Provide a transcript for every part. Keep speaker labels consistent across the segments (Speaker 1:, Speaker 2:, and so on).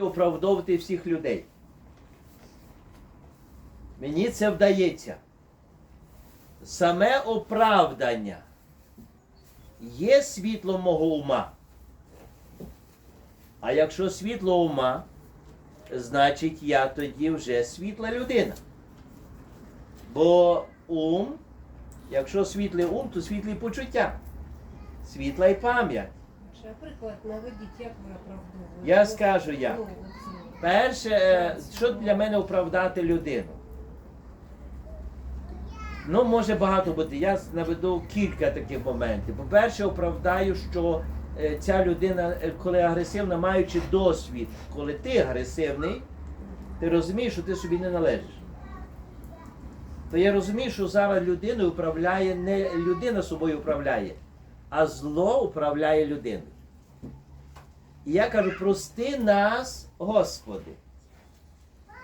Speaker 1: оправдовувати всіх людей. Мені це вдається. Саме оправдання є світло мого ума. А якщо світло ума, значить я тоді вже світла людина. Бо ум, якщо світлий ум, то світлі почуття, світла й пам'ять.
Speaker 2: Ще приклад наведіть, як ви оправдовуєте.
Speaker 1: Я скажу як.
Speaker 2: Ну.
Speaker 1: Перше, е, що для мене оправдати людину? Ну, може багато бути. Я наведу кілька таких моментів. По-перше, оправдаю, що е, ця людина, е, коли агресивна, маючи досвід, коли ти агресивний, ти розумієш, що ти собі не належиш. То я розумію, що зараз людиною управляє не людина собою управляє, а зло управляє людиною. І я кажу, прости нас, Господи.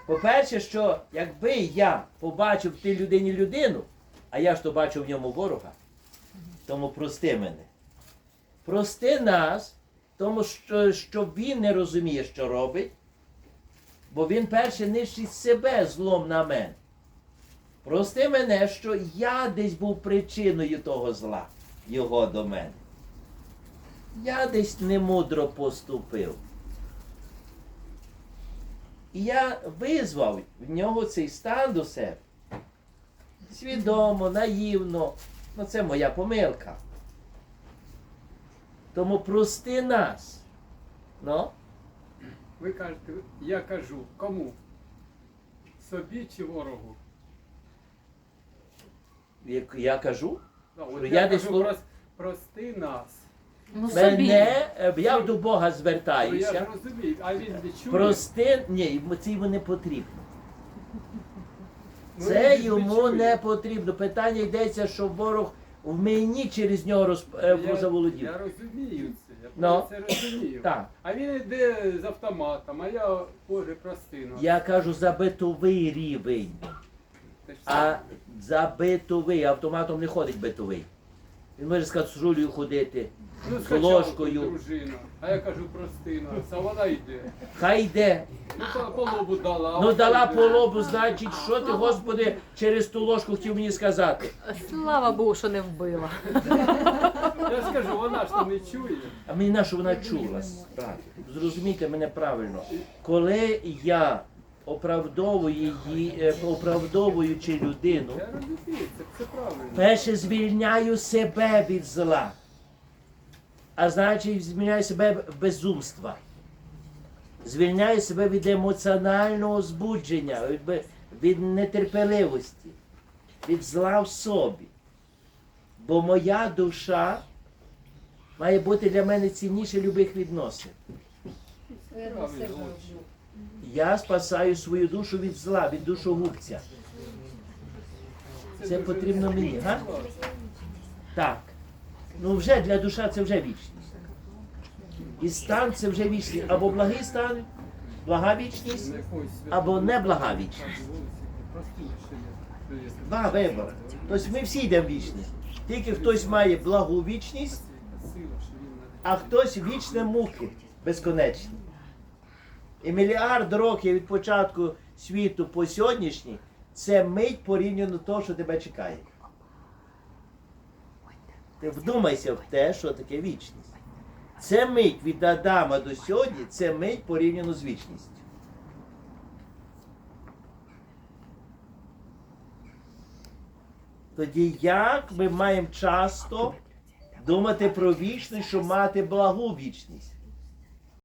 Speaker 1: По-перше, що якби я побачив в тій людині людину, а я ж то бачу в ньому ворога, тому прости мене. Прости нас, тому що, що він не розуміє, що робить, бо він перше нищить себе злом на мене. Прости мене, що я десь був причиною того зла, його до мене. Я десь немудро поступив. І я визвав в нього цей стан до себе. Свідомо, наївно. Ну це моя помилка. Тому прости нас. Ну,
Speaker 3: Ви кажете, я кажу, кому? Собі чи ворогу?
Speaker 1: я кажу, Що
Speaker 3: я,
Speaker 1: десь
Speaker 3: кажу, прости нас.
Speaker 4: Ну,
Speaker 1: мене, я до Бога
Speaker 3: Ну, я
Speaker 1: звертаюся.
Speaker 3: розумію, а він не чує.
Speaker 1: Прости, ні, це йому не потрібно.
Speaker 3: Ну,
Speaker 1: Це
Speaker 3: він
Speaker 1: йому не потрібно. Питання йдеться, що ворог в мені через нього розп... е,
Speaker 3: я,
Speaker 1: заволодів.
Speaker 3: я розумію це, я
Speaker 1: Ну.
Speaker 3: це розумію.
Speaker 1: Так.
Speaker 3: А він йде з автоматом, а я, Боже, прости нас.
Speaker 1: Я кажу за битовий рівень. А за битовий автоматом не ходить битовий. Він може з каструлею ходити,
Speaker 3: ну,
Speaker 1: з ложкою.
Speaker 3: дружина, а я кажу, прости нас, а вона йде.
Speaker 1: Хай йде.
Speaker 3: Ну, по, по лобу дала. а
Speaker 1: Ну
Speaker 3: вона
Speaker 1: дала
Speaker 3: йде.
Speaker 1: по лобу, значить, що ти, Господи, через ту ложку хотів мені сказати.
Speaker 4: Слава Богу, що не вбила.
Speaker 3: Я скажу, вона ж то не чує.
Speaker 1: А мені на що вона чула? Зрозумійте мене правильно. Коли я оправдовую її, е, оправдовуючи людину, перше звільняю себе від зла. А значить, звільняю себе в безумства. Звільняю себе від емоціонального збудження, від, від нетерпеливості, від зла в собі. Бо моя душа має бути для мене цінніше любих відносин.
Speaker 2: Я
Speaker 1: спасаю свою душу від зла, від душогубця. Це потрібно мені, га? Так. Ну вже для душа це вже вічність. І стан це вже вічність. Або благий стан, блага вічність, або неблага вічність. Два вибори. Тобто ми всі йдемо в вічність. Тільки хтось має благу вічність, а хтось вічне муки безконечні. І мільярд років від початку світу по сьогоднішній це мить порівняно того, що тебе чекає. Ти вдумайся в те, що таке вічність. Це мить від Адама до сьогодні, це мить порівняно з вічністю. Тоді як ми маємо часто думати про вічність, щоб мати благу вічність?